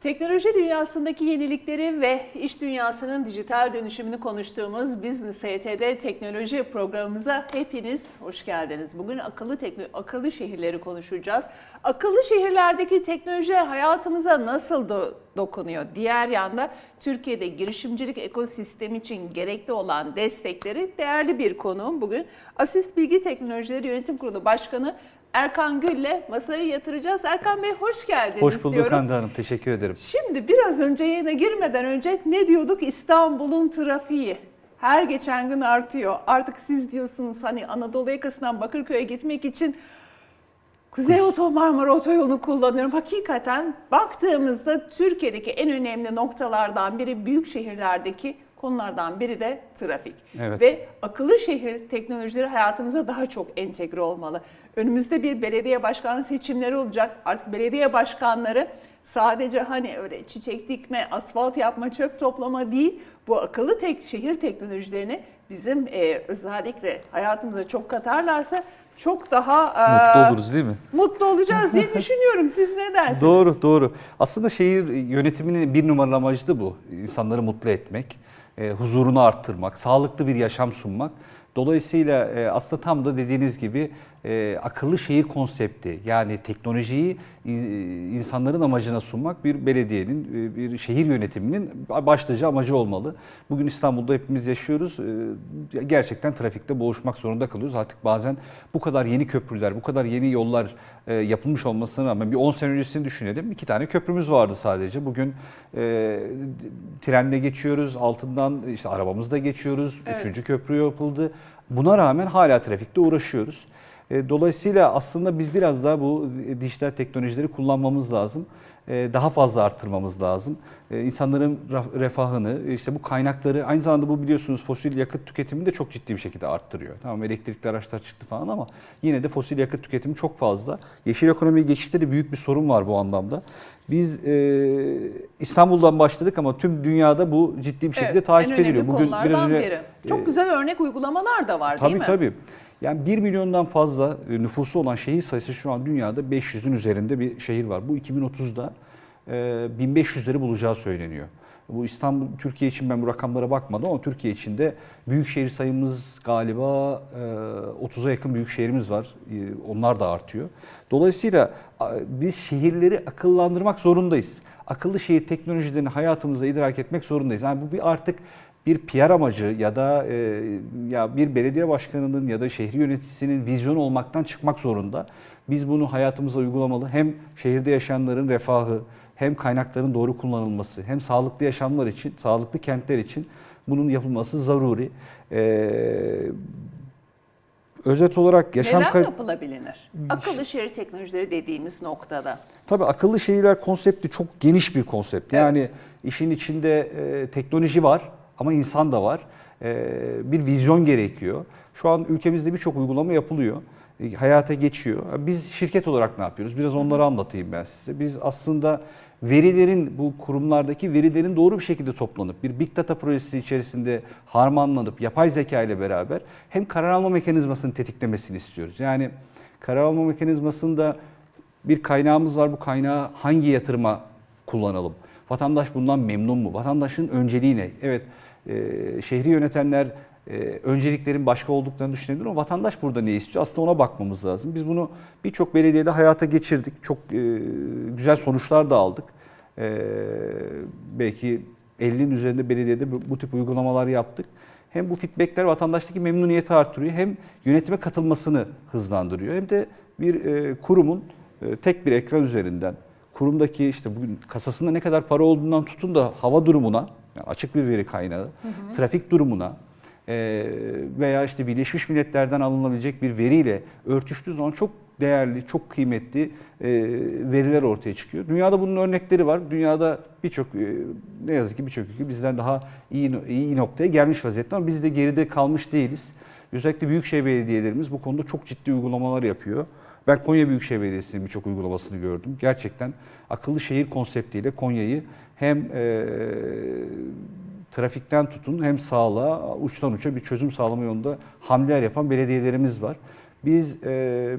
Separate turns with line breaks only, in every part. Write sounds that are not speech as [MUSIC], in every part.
Teknoloji dünyasındaki yenilikleri ve iş dünyasının dijital dönüşümünü konuştuğumuz Business HT'de teknoloji programımıza hepiniz hoş geldiniz. Bugün akıllı akıllı şehirleri konuşacağız. Akıllı şehirlerdeki teknolojiler hayatımıza nasıl do- dokunuyor? Diğer yanda Türkiye'de girişimcilik ekosistemi için gerekli olan destekleri değerli bir konuğum bugün. Asist Bilgi Teknolojileri Yönetim Kurulu Başkanı Erkan Gül'le masaya yatıracağız. Erkan Bey hoş geldiniz
Hoş bulduk
diyorum.
Hande Hanım. Teşekkür ederim.
Şimdi biraz önce yayına girmeden önce ne diyorduk? İstanbul'un trafiği her geçen gün artıyor. Artık siz diyorsunuz hani Anadolu yakasından Bakırköy'e gitmek için Kuzey Oto Marmara Otoyolu'nu kullanıyorum. Hakikaten baktığımızda Türkiye'deki en önemli noktalardan biri büyük şehirlerdeki konulardan biri de trafik.
Evet.
Ve akıllı şehir teknolojileri hayatımıza daha çok entegre olmalı. Önümüzde bir belediye başkanlığı seçimleri olacak. Artık belediye başkanları sadece hani öyle çiçek dikme, asfalt yapma, çöp toplama değil, bu akıllı tek şehir teknolojilerini bizim e, özellikle hayatımıza çok katarlarsa çok daha e,
Mutlu oluruz değil mi?
mutlu olacağız diye [LAUGHS] düşünüyorum. Siz ne dersiniz?
Doğru, doğru. Aslında şehir yönetiminin bir numaralı amacı da bu. İnsanları mutlu etmek, e, huzurunu arttırmak, sağlıklı bir yaşam sunmak. Dolayısıyla e, aslında tam da dediğiniz gibi e, akıllı şehir konsepti yani teknolojiyi e, insanların amacına sunmak bir belediyenin, e, bir şehir yönetiminin başlıca amacı olmalı. Bugün İstanbul'da hepimiz yaşıyoruz. E, gerçekten trafikte boğuşmak zorunda kalıyoruz. Artık bazen bu kadar yeni köprüler, bu kadar yeni yollar e, yapılmış olmasına rağmen bir 10 sene öncesini düşünelim. İki tane köprümüz vardı sadece. Bugün e, trenle geçiyoruz, altından işte arabamızda geçiyoruz.
Evet.
Üçüncü köprü yapıldı. Buna rağmen hala trafikte uğraşıyoruz. E, Dolayısıyla aslında biz biraz daha bu dijital teknolojileri kullanmamız lazım. E, Daha fazla arttırmamız lazım. E, İnsanların refahını, işte bu kaynakları, aynı zamanda bu biliyorsunuz fosil yakıt tüketimini de çok ciddi bir şekilde arttırıyor. Tamam elektrikli araçlar çıktı falan ama yine de fosil yakıt tüketimi çok fazla. Yeşil ekonomiye geçişte de büyük bir sorun var bu anlamda. Biz e, İstanbul'dan başladık ama tüm dünyada bu ciddi bir şekilde
Evet,
takip
en önemli
ediliyor.
konulardan biri. Çok güzel örnek uygulamalar da var
Tabii
değil mi?
tabii. Yani 1 milyondan fazla e, nüfusu olan şehir sayısı şu an dünyada 500'ün üzerinde bir şehir var. Bu 2030'da e, 1500'leri bulacağı söyleniyor. Bu İstanbul, Türkiye için ben bu rakamlara bakmadım ama Türkiye için de büyük şehir sayımız galiba e, 30'a yakın büyük şehrimiz var. E, onlar da artıyor. Dolayısıyla biz şehirleri akıllandırmak zorundayız. Akıllı şehir teknolojilerini hayatımıza idrak etmek zorundayız. Yani bu bir artık bir PR amacı ya da e, ya bir belediye başkanının ya da şehri yöneticisinin vizyonu olmaktan çıkmak zorunda. Biz bunu hayatımıza uygulamalı. Hem şehirde yaşayanların refahı, hem kaynakların doğru kullanılması, hem sağlıklı yaşamlar için, sağlıklı kentler için bunun yapılması zaruri. E, özet olarak yaşam
Neler yapılabilir? Akıllı şehir teknolojileri dediğimiz noktada.
Tabii akıllı şehirler konsepti çok geniş bir konsept. Yani
Evet.
işin içinde e, teknoloji var ama insan da var. E, bir vizyon gerekiyor. Şu an ülkemizde birçok uygulama yapılıyor. E, hayata geçiyor. Biz şirket olarak ne yapıyoruz? Biraz onları anlatayım ben size. Biz aslında verilerin bu kurumlardaki verilerin doğru bir şekilde toplanıp bir big data projesi içerisinde harmanlanıp yapay zeka ile beraber hem karar alma mekanizmasını tetiklemesini istiyoruz. Yani karar alma mekanizmasında bir kaynağımız var. Bu kaynağı hangi yatırıma kullanalım? Vatandaş bundan memnun mu? Vatandaşın önceliği ne? Evet, e, şehri yönetenler e, önceliklerin başka olduklarını düşünebilir ama vatandaş burada ne istiyor? Aslında ona bakmamız lazım. Biz bunu birçok belediyede hayata geçirdik. Çok e, güzel sonuçlar da aldık. E, belki 50'nin üzerinde belediyede bu, tip uygulamalar yaptık. Hem bu feedbackler vatandaştaki memnuniyeti artırıyor hem yönetime katılmasını hızlandırıyor hem de bir kurumun tek bir ekran üzerinden kurumdaki işte bugün kasasında ne kadar para olduğundan tutun da hava durumuna yani açık bir veri kaynağı, trafik durumuna e, veya işte Birleşmiş Milletler'den alınabilecek bir veriyle örtüştüğü zaman çok değerli, çok kıymetli e, veriler ortaya çıkıyor. Dünyada bunun örnekleri var. Dünyada birçok e, ne yazık ki birçok ülke bizden daha iyi iyi noktaya gelmiş vaziyette ama biz de geride kalmış değiliz. Özellikle büyükşehir belediyelerimiz bu konuda çok ciddi uygulamalar yapıyor. Ben Konya Büyükşehir Belediyesi'nin birçok uygulamasını gördüm. Gerçekten akıllı şehir konseptiyle Konya'yı hem e, trafikten tutun hem sağlığa uçtan uça bir çözüm sağlama yolunda hamleler yapan belediyelerimiz var. Biz e,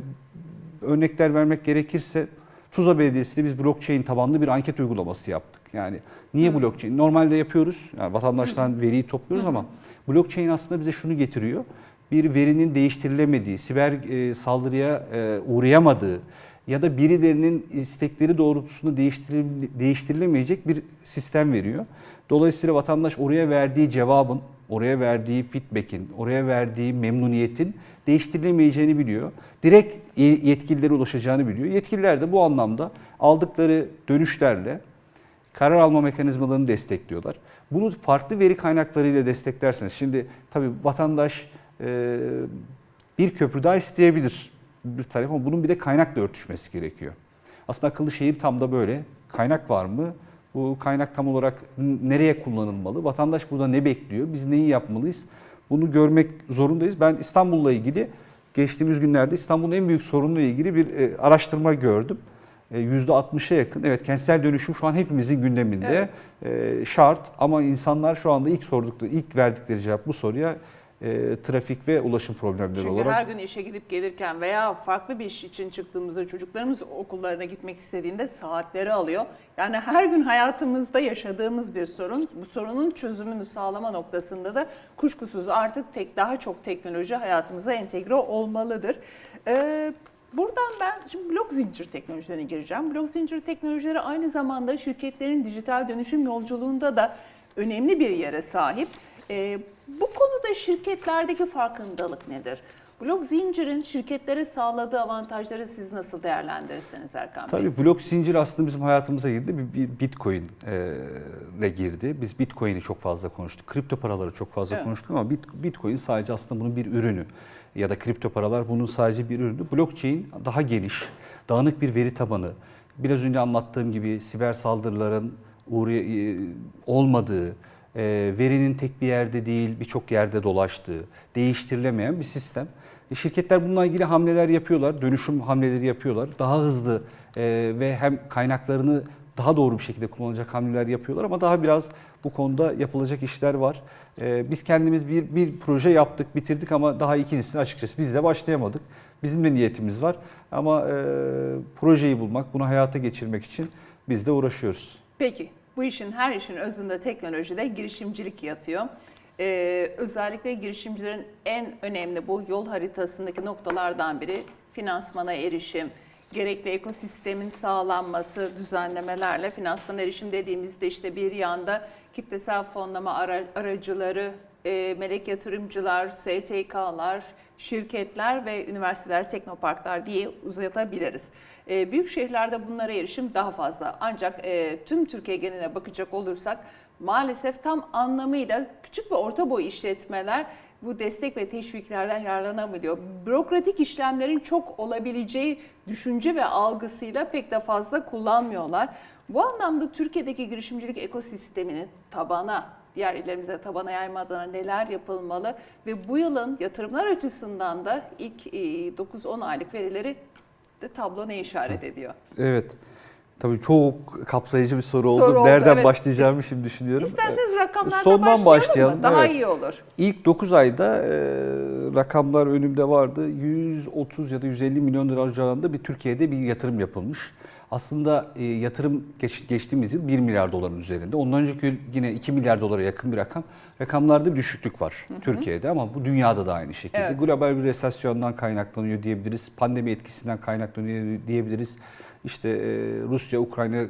örnekler vermek gerekirse Tuzla Belediyesi'nde biz blockchain tabanlı bir anket uygulaması yaptık. Yani niye blockchain? Normalde yapıyoruz. Yani vatandaştan veriyi topluyoruz ama blockchain aslında bize şunu getiriyor. Bir verinin değiştirilemediği, siber e, saldırıya e, uğrayamadığı ya da birilerinin istekleri doğrultusunda değiştiril- değiştirilemeyecek bir sistem veriyor. Dolayısıyla vatandaş oraya verdiği cevabın, oraya verdiği feedback'in, oraya verdiği memnuniyetin değiştirilemeyeceğini biliyor. Direkt ye- yetkililere ulaşacağını biliyor. Yetkililer de bu anlamda aldıkları dönüşlerle karar alma mekanizmalarını destekliyorlar. Bunu farklı veri kaynaklarıyla desteklerseniz, şimdi tabii vatandaş e, bir köprü daha isteyebilir bir taraf ama bunun bir de kaynakla örtüşmesi gerekiyor. Aslında akıllı şehir tam da böyle. Kaynak var mı? Bu kaynak tam olarak nereye kullanılmalı? Vatandaş burada ne bekliyor? Biz neyi yapmalıyız? Bunu görmek zorundayız. Ben İstanbul'la ilgili geçtiğimiz günlerde İstanbul'un en büyük sorunla ilgili bir e, araştırma gördüm. E, %60'a yakın. Evet kentsel dönüşüm şu an hepimizin gündeminde e, şart ama insanlar şu anda ilk sordukları, ilk verdikleri cevap bu soruya e, trafik ve ulaşım problemleri
Çünkü
olarak.
her gün işe gidip gelirken veya farklı bir iş için çıktığımızda çocuklarımız okullarına gitmek istediğinde saatleri alıyor. Yani her gün hayatımızda yaşadığımız bir sorun. Bu sorunun çözümünü sağlama noktasında da kuşkusuz artık tek daha çok teknoloji hayatımıza entegre olmalıdır. Ee, Buradan ben şimdi blok zincir teknolojilerine gireceğim. Blok zincir teknolojileri aynı zamanda şirketlerin dijital dönüşüm yolculuğunda da önemli bir yere sahip. Ee, bu konuda şirketlerdeki farkındalık nedir? Blok zincirin şirketlere sağladığı avantajları siz nasıl değerlendirirsiniz Erkan Bey?
Tabii blok zincir aslında bizim hayatımıza girdi. Bir, bir Bitcoin e, ile girdi. Biz Bitcoin'i çok fazla konuştuk. Kripto paraları çok fazla
Evet.
konuştuk ama Bit, Bitcoin sadece aslında bunun bir ürünü. Ya da kripto paralar bunun sadece bir ürünü. Blockchain daha geniş, dağınık bir veri tabanı. Biraz önce anlattığım gibi siber saldırıların uğray- e, olmadığı, e, verinin tek bir yerde değil birçok yerde dolaştığı, değiştirilemeyen bir sistem. E, şirketler bununla ilgili hamleler yapıyorlar, dönüşüm hamleleri yapıyorlar. Daha hızlı e, ve hem kaynaklarını daha doğru bir şekilde kullanacak hamleler yapıyorlar ama daha biraz bu konuda yapılacak işler var. E, biz kendimiz bir, bir proje yaptık, bitirdik ama daha ikincisini açıkçası biz de başlayamadık. Bizim de niyetimiz var ama e, projeyi bulmak, bunu hayata geçirmek için biz de uğraşıyoruz.
Peki bu işin her işin özünde teknolojide girişimcilik yatıyor. Ee, özellikle girişimcilerin en önemli bu yol haritasındaki noktalardan biri finansmana erişim. Gerekli ekosistemin sağlanması, düzenlemelerle finansmana erişim dediğimizde işte bir yanda kitlesel fonlama ara- aracıları, e, melek yatırımcılar, STK'lar, şirketler ve üniversiteler, teknoparklar diye uzatabiliriz. E, büyük şehirlerde bunlara erişim daha fazla. Ancak e, tüm Türkiye geneline bakacak olursak maalesef tam anlamıyla küçük ve orta boy işletmeler bu destek ve teşviklerden yararlanabiliyor. Bürokratik işlemlerin çok olabileceği düşünce ve algısıyla pek de fazla kullanmıyorlar. Bu anlamda Türkiye'deki girişimcilik ekosistemini tabana, diğer illerimize tabana yayma adına neler yapılmalı ve bu yılın yatırımlar açısından da ilk e, 9-10 aylık verileri de tablo ne işaret ediyor?
Evet. Tabii çok kapsayıcı bir soru oldu.
Soru oldu,
Nereden
evet.
başlayacağımı şimdi düşünüyorum.
İsterseniz rakamlardan
Sondan
başlayalım, mı? Daha
evet.
iyi olur.
İlk 9 ayda e, rakamlar önümde vardı. 130 ya da 150 milyon lira civarında bir Türkiye'de bir yatırım yapılmış. Aslında e, yatırım geç, geçtiğimiz yıl 1 milyar doların üzerinde. Ondan önceki yıl yine 2 milyar dolara yakın bir rakam. Rakamlarda bir düşüklük var Türkiye'de ama bu dünyada da aynı şekilde.
Evet.
Global bir resesyondan kaynaklanıyor diyebiliriz. Pandemi etkisinden kaynaklanıyor diyebiliriz. İşte e, Rusya-Ukrayna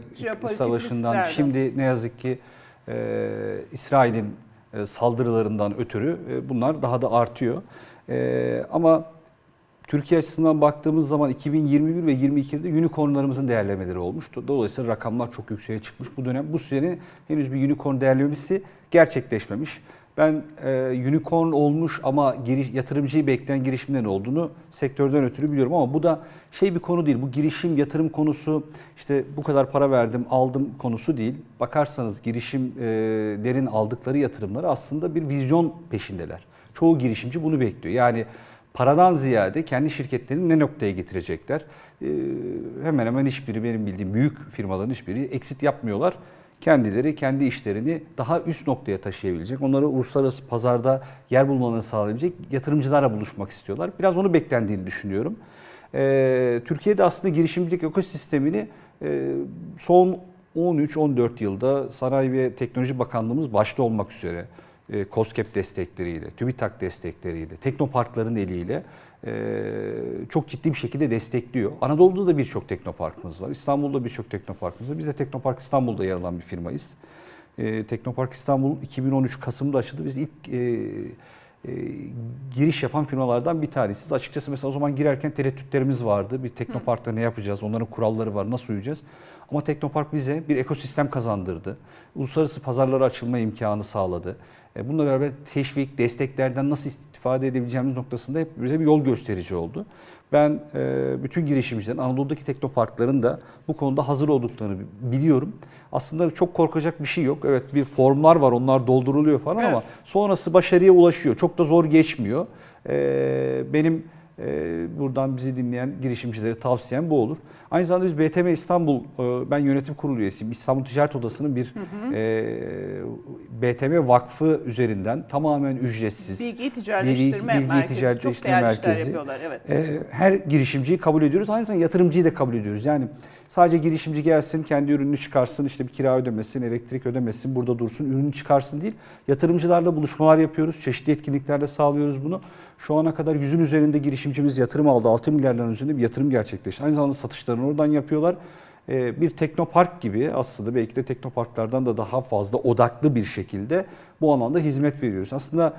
savaşından şimdi ne yazık ki e, İsrail'in e, saldırılarından ötürü e, bunlar daha da artıyor. E, ama Türkiye açısından baktığımız zaman 2021 ve 2022'de unicornlarımızın değerlemeleri olmuştu. Dolayısıyla rakamlar çok yükseğe çıkmış. Bu dönem bu sene henüz bir unicorn değerlemesi gerçekleşmemiş. Ben e, unicorn olmuş ama giriş, yatırımcıyı bekleyen girişimlerin olduğunu sektörden ötürü biliyorum ama bu da şey bir konu değil. Bu girişim yatırım konusu işte bu kadar para verdim aldım konusu değil. Bakarsanız girişimlerin aldıkları yatırımları aslında bir vizyon peşindeler. Çoğu girişimci bunu bekliyor. Yani paradan ziyade kendi şirketlerini ne noktaya getirecekler? Ee, hemen hemen hiçbiri benim bildiğim büyük firmaların hiçbiri exit yapmıyorlar. Kendileri kendi işlerini daha üst noktaya taşıyabilecek, onları uluslararası pazarda yer bulmalarını sağlayabilecek yatırımcılarla buluşmak istiyorlar. Biraz onu beklendiğini düşünüyorum. E, Türkiye'de aslında girişimcilik ekosistemini e, son 13-14 yılda Sanayi ve Teknoloji Bakanlığımız başta olmak üzere e, destekleriyle, TÜBİTAK destekleriyle, teknoparkların eliyle e, çok ciddi bir şekilde destekliyor. Anadolu'da da birçok teknoparkımız var. İstanbul'da birçok teknoparkımız var. Biz de Teknopark İstanbul'da yer alan bir firmayız. E, Teknopark İstanbul 2013 Kasım'da açıldı. Biz ilk e, giriş yapan firmalardan bir tanesiyiz. Açıkçası mesela o zaman girerken tereddütlerimiz vardı. Bir teknoparkta ne yapacağız? Onların kuralları var. Nasıl uyacağız? Ama Teknopark bize bir ekosistem kazandırdı. Uluslararası pazarlara açılma imkanı sağladı. E, Bununla beraber teşvik, desteklerden nasıl istifade edebileceğimiz noktasında hep bize bir yol gösterici oldu. Ben e, bütün girişimcilerin, Anadolu'daki teknoparkların da bu konuda hazır olduklarını biliyorum. Aslında çok korkacak bir şey yok. Evet bir formlar var, onlar dolduruluyor falan
Evet.
ama sonrası başarıya ulaşıyor. Çok da zor geçmiyor. E, Benim e, buradan bizi dinleyen girişimcilere tavsiyem bu olur. Aynı zamanda biz BTM İstanbul, e, ben yönetim kurulu üyesiyim. İstanbul Ticaret Odası'nın bir e, BTM Vakfı üzerinden tamamen ücretsiz.
Bilgi ticaretleştirme
bilgi
merkezi.
ticaretleştirme
Çok değerli işler
merkezi.
yapıyorlar. Evet.
E, her girişimciyi kabul ediyoruz. Aynı zamanda yatırımcıyı da kabul ediyoruz. Yani sadece girişimci gelsin, kendi ürününü çıkarsın, işte bir kira ödemesin, elektrik ödemesin, burada dursun, ürünü çıkarsın değil. Yatırımcılarla buluşmalar yapıyoruz. Çeşitli etkinliklerle sağlıyoruz bunu. Şu ana kadar yüzün üzerinde girişimcimiz yatırım aldı. 6 milyarların üzerinde bir yatırım gerçekleşti. Aynı zamanda satışlarını oradan yapıyorlar. E, bir teknopark gibi aslında belki de teknoparklardan da daha fazla odaklı bir şekilde bu alanda hizmet veriyoruz. Aslında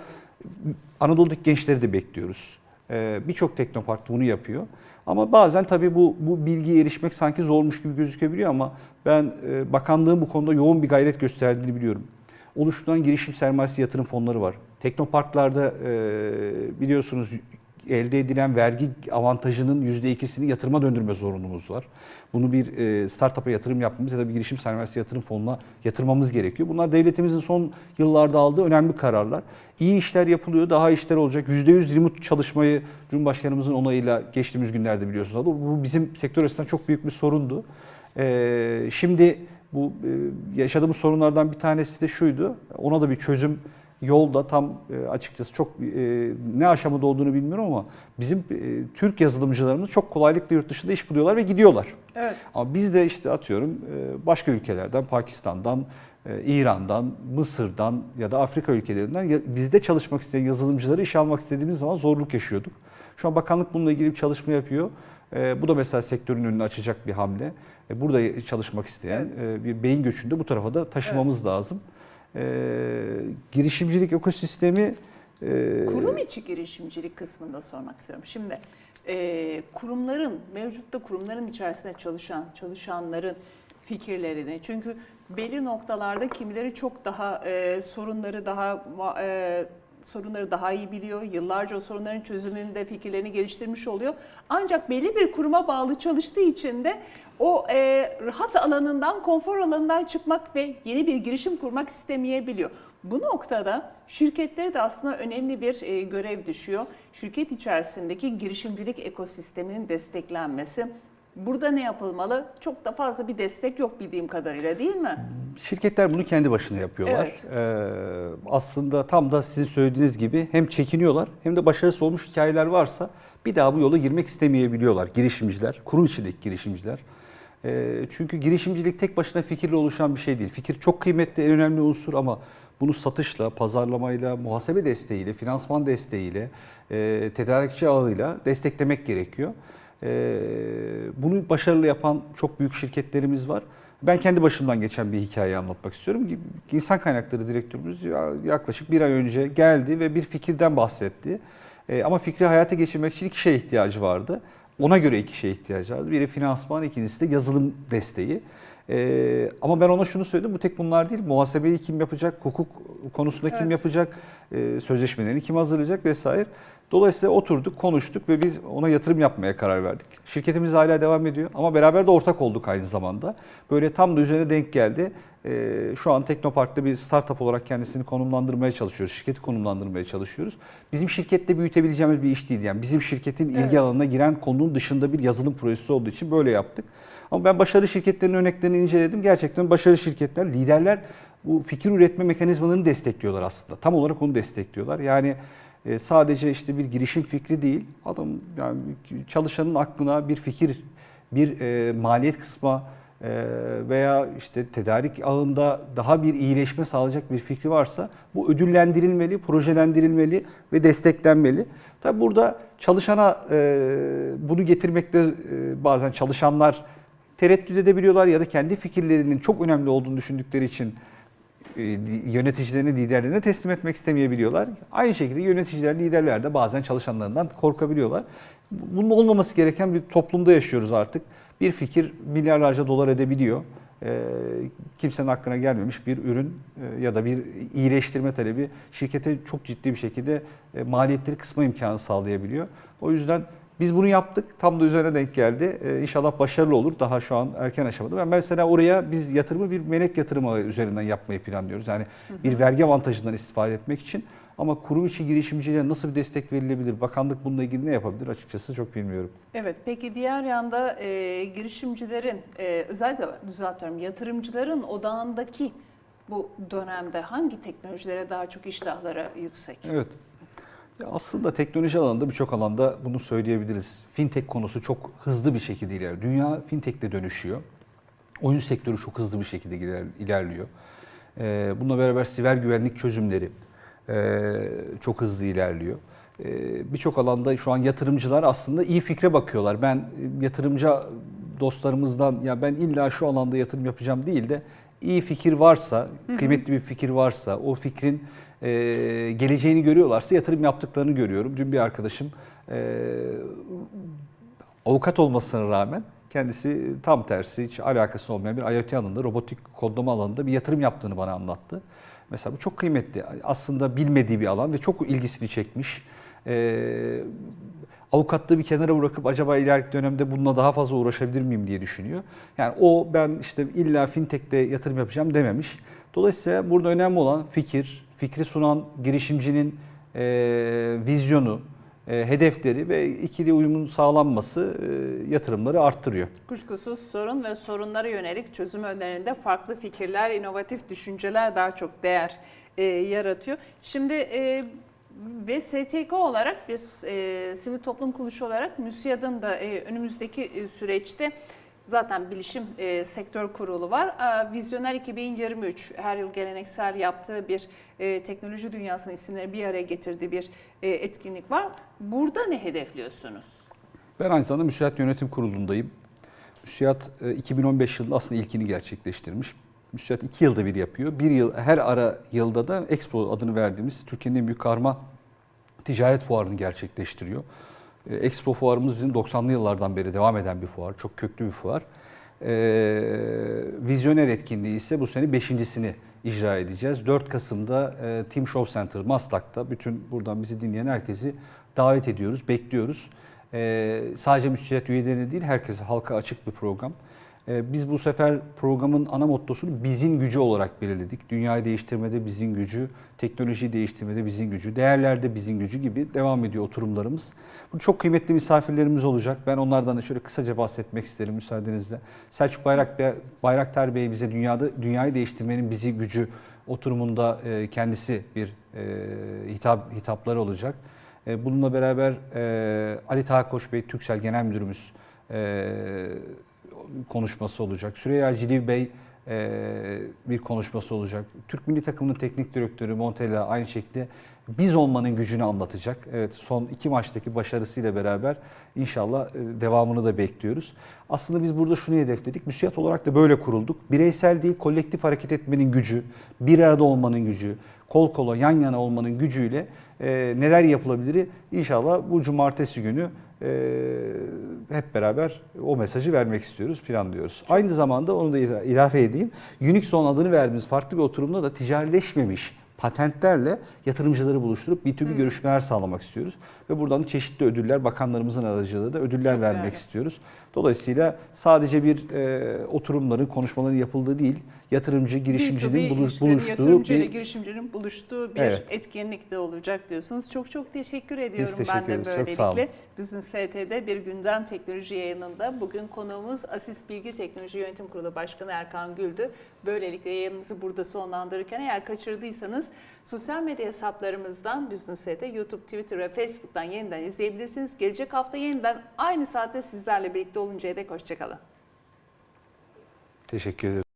Anadolu'daki gençleri de bekliyoruz. Ee, Birçok teknopark bunu yapıyor. Ama bazen tabii bu, bu bilgiye erişmek sanki zormuş gibi gözükebiliyor ama ben e, bakanlığın bu konuda yoğun bir gayret gösterdiğini biliyorum. Oluşturulan girişim sermayesi yatırım fonları var. Teknoparklarda e, biliyorsunuz elde edilen vergi avantajının %2'sini yatırıma döndürme zorunluluğumuz var. Bunu bir e, startup'a yatırım yapmamız ya da bir girişim sermayesi yatırım fonuna yatırmamız gerekiyor. Bunlar devletimizin son yıllarda aldığı önemli kararlar. İyi işler yapılıyor, daha işler olacak. %100 remote çalışmayı Cumhurbaşkanımızın onayıyla geçtiğimiz günlerde biliyorsunuz. Bu bizim sektör açısından çok büyük bir sorundu. E, şimdi bu e, yaşadığımız sorunlardan bir tanesi de şuydu. Ona da bir çözüm yolda tam e, açıkçası çok e, ne aşamada olduğunu bilmiyorum ama bizim e, Türk yazılımcılarımız çok kolaylıkla yurt dışında iş buluyorlar ve gidiyorlar.
Evet.
Ama biz de işte atıyorum e, başka ülkelerden, Pakistan'dan, e, İran'dan, Mısır'dan ya da Afrika ülkelerinden ya- bizde çalışmak isteyen yazılımcıları iş almak istediğimiz zaman zorluk yaşıyorduk. Şu an bakanlık bununla ilgili bir çalışma yapıyor. E, Bu da mesela sektörün önünü açacak bir hamle. E, Burada çalışmak isteyen e, bir beyin göçünde bu tarafa da taşımamız lazım. E, Girişimcilik ekosistemi e,
Kurum içi girişimcilik kısmında sormak istiyorum. Şimdi e, kurumların, mevcutta kurumların içerisinde çalışan, çalışanların fikirlerini, çünkü belli noktalarda kimileri çok daha e, sorunları daha e, sorunları daha iyi biliyor. Yıllarca o sorunların çözümünde fikirlerini geliştirmiş oluyor. Ancak belli bir kuruma bağlı çalıştığı için de o e, rahat alanından, konfor alanından çıkmak ve yeni bir girişim kurmak istemeyebiliyor. Bu noktada şirketlere de aslında önemli bir e, görev düşüyor. Şirket içerisindeki girişimcilik ekosisteminin desteklenmesi. Burada ne yapılmalı? Çok da fazla bir destek yok bildiğim kadarıyla değil mi?
Şirketler bunu kendi başına yapıyorlar.
Evet.
Ee, aslında tam da sizin söylediğiniz gibi hem çekiniyorlar hem de başarısız olmuş hikayeler varsa bir daha bu yola girmek istemeyebiliyorlar girişimciler, kurum içindeki girişimciler. Ee, çünkü girişimcilik tek başına fikirle oluşan bir şey değil. Fikir çok kıymetli, en önemli unsur ama bunu satışla, pazarlamayla, muhasebe desteğiyle, finansman desteğiyle, e, tedarikçi ağıyla desteklemek gerekiyor. Ee, bunu başarılı yapan çok büyük şirketlerimiz var. Ben kendi başımdan geçen bir hikaye anlatmak istiyorum. İnsan kaynakları direktörümüz ya- yaklaşık bir ay önce geldi ve bir fikirden bahsetti. Ee, ama fikri hayata geçirmek için iki şeye ihtiyacı vardı. Ona göre iki şeye ihtiyacı vardı. Biri finansman, ikincisi de yazılım desteği. Ee, ama ben ona şunu söyledim, bu tek bunlar değil. Muhasebeyi kim yapacak, hukuk konusunda kim
Evet.
yapacak, e, sözleşmelerini kim hazırlayacak vesaire. Dolayısıyla oturduk, konuştuk ve biz ona yatırım yapmaya karar verdik. Şirketimiz hala devam ediyor ama beraber de ortak olduk aynı zamanda. Böyle tam da üzerine denk geldi. Ee, şu an Teknopark'ta bir startup olarak kendisini konumlandırmaya çalışıyoruz. Şirketi konumlandırmaya çalışıyoruz. Bizim şirkette büyütebileceğimiz bir iş değil. Yani bizim şirketin ilgi
Evet.
alanına giren konunun dışında bir yazılım projesi olduğu için böyle yaptık. Ama ben başarılı şirketlerin örneklerini inceledim. Gerçekten başarılı şirketler, liderler bu fikir üretme mekanizmalarını destekliyorlar aslında. Tam olarak onu destekliyorlar. Yani E, sadece işte bir girişim fikri değil, adam yani çalışanın aklına bir fikir, bir e, maliyet kısma e, veya işte tedarik ağında daha bir iyileşme sağlayacak bir fikri varsa bu ödüllendirilmeli, projelendirilmeli ve desteklenmeli. Tabi burada çalışana e, bunu getirmekte bazen çalışanlar tereddüt edebiliyorlar ya da kendi fikirlerinin çok önemli olduğunu düşündükleri için e, yöneticilerine, liderlerine teslim etmek istemeyebiliyorlar. Aynı şekilde yöneticiler, liderler de bazen çalışanlarından korkabiliyorlar. Bunun olmaması gereken bir toplumda yaşıyoruz artık. Bir fikir milyarlarca dolar edebiliyor. E, kimsenin aklına gelmemiş bir ürün e, ya da bir iyileştirme talebi şirkete çok ciddi bir şekilde maliyetleri kısma imkanı sağlayabiliyor. O yüzden biz bunu yaptık. Tam da üzerine denk geldi. Ee, inşallah başarılı olur. Daha şu an erken aşamada. Ben mesela oraya biz yatırımı bir melek yatırımı üzerinden yapmayı planlıyoruz. Yani bir vergi avantajından istifade etmek için. Ama kurum içi girişimciliğe nasıl bir destek verilebilir? Bakanlık bununla ilgili ne yapabilir? Açıkçası çok bilmiyorum.
Evet, peki diğer yanda e, girişimcilerin, e, özellikle düzeltiyorum, yatırımcıların odağındaki bu dönemde hangi teknolojilere daha çok iştahları yüksek?
Evet. Ya aslında teknoloji alanında birçok alanda bunu söyleyebiliriz. Fintech konusu çok hızlı bir şekilde ilerliyor. Dünya fintech'le dönüşüyor. Oyun sektörü çok hızlı bir şekilde iler- ilerliyor. Ee, bununla beraber siber güvenlik çözümleri e, çok hızlı ilerliyor. Ee, Birçok alanda şu an yatırımcılar aslında iyi fikre bakıyorlar. Ben e, yatırımcı dostlarımızdan ya ben illa şu alanda yatırım yapacağım değil de iyi fikir varsa, kıymetli bir fikir varsa, o fikrin e, geleceğini görüyorlarsa yatırım yaptıklarını görüyorum. Dün bir arkadaşım e, avukat olmasına rağmen kendisi tam tersi hiç alakası olmayan bir IoT alanında, robotik kodlama alanında bir yatırım yaptığını bana anlattı. Mesela bu çok kıymetli. Aslında bilmediği bir alan ve çok ilgisini çekmiş. Ee, avukatlığı bir kenara bırakıp acaba ileriki dönemde bununla daha fazla uğraşabilir miyim diye düşünüyor. Yani o ben işte illa fintech'te yatırım yapacağım dememiş. Dolayısıyla burada önemli olan fikir, fikri sunan girişimcinin e, vizyonu, e, hedefleri ve ikili uyumun sağlanması e, yatırımları arttırıyor.
Kuşkusuz sorun ve sorunlara yönelik çözüm önerilerinde farklı fikirler, inovatif düşünceler daha çok değer e, yaratıyor. Şimdi e, ve STK olarak bir e, sivil toplum kuruluşu olarak MÜSİAD'ın da e, önümüzdeki e, süreçte zaten bilişim e, sektör kurulu var. E, Vizyoner 2023 her yıl geleneksel yaptığı bir e, teknoloji dünyasının isimleri bir araya getirdiği bir e, etkinlik var. Burada ne hedefliyorsunuz?
Ben aynı zamanda Müsiat Yönetim Kurulu'ndayım. Müsiat e, 2015 yılında aslında ilkini gerçekleştirmiş. Müsiat iki yılda bir yapıyor. Bir yıl her ara yılda da Expo adını verdiğimiz Türkiye'nin en büyük karma ticaret fuarını gerçekleştiriyor. E, Expo fuarımız bizim 90'lı yıllardan beri devam eden bir fuar. Çok köklü bir fuar. E, vizyoner etkinliği ise bu sene beşincisini icra edeceğiz. 4 Kasım'da e, Team Show Center Maslak'ta bütün buradan bizi dinleyen herkesi davet ediyoruz, bekliyoruz. E, sadece müsait üyelerine değil herkese halka açık bir program. E, biz bu sefer programın ana mottosunu bizim gücü olarak belirledik. Dünyayı değiştirmede bizim gücü, teknolojiyi değiştirmede bizim gücü, değerlerde bizim gücü gibi devam ediyor oturumlarımız. Bu çok kıymetli misafirlerimiz olacak. Ben onlardan da şöyle kısaca bahsetmek isterim müsaadenizle. Selçuk Bayrak Bey, Bayraktar Bey bize dünyada dünyayı değiştirmenin bizi gücü oturumunda e, kendisi bir e, hitap hitapları olacak. E, bununla beraber Ali Taha Koç Bey, Türksel Genel Müdürümüz konuşması olacak. Süreyya Ciliv Bey e, bir konuşması olacak. Türk Milli Takımı'nın teknik direktörü Montella aynı şekilde biz olmanın gücünü anlatacak. Evet son iki maçtaki başarısıyla beraber inşallah e, devamını da bekliyoruz. Aslında biz burada şunu hedefledik. Müsiyat olarak da böyle kurulduk. Bireysel değil kolektif hareket etmenin gücü, bir arada olmanın gücü, kol kola yan yana olmanın gücüyle e, neler yapılabilir inşallah bu cumartesi günü hep beraber o mesajı vermek istiyoruz, planlıyoruz. Aynı zamanda onu da ila- ilave edeyim. Unixon adını verdiğimiz farklı bir oturumda da ticarileşmemiş patentlerle yatırımcıları buluşturup B2B görüşmeler sağlamak istiyoruz. Ve buradan da çeşitli ödüller, bakanlarımızın aracılığıyla da ödüller
Çok
vermek
değerli.
istiyoruz. Dolayısıyla sadece bir e, oturumların, konuşmaların yapıldığı değil, yatırımcı, girişimcinin buluş- buluştuğu
yatırımcı
bir
girişimcinin buluştuğu bir
Evet.
etkinlik de olacak diyorsunuz. Çok çok teşekkür ediyorum
teşekkür
ben de
ederiz. Çok
böylelikle.
sağ olun.
Business ST'de bir gündem teknoloji yayınında bugün konuğumuz Asis Bilgi Teknoloji Yönetim Kurulu Başkanı Erkan Güldü. Böylelikle yayınımızı burada sonlandırırken eğer kaçırdıysanız sosyal medya hesaplarımızdan ST, YouTube, Twitter ve Facebook'tan yeniden izleyebilirsiniz. Gelecek hafta yeniden aynı saatte sizlerle birlikte oluncaya dek hoşçakalın.
teşekkür ederim.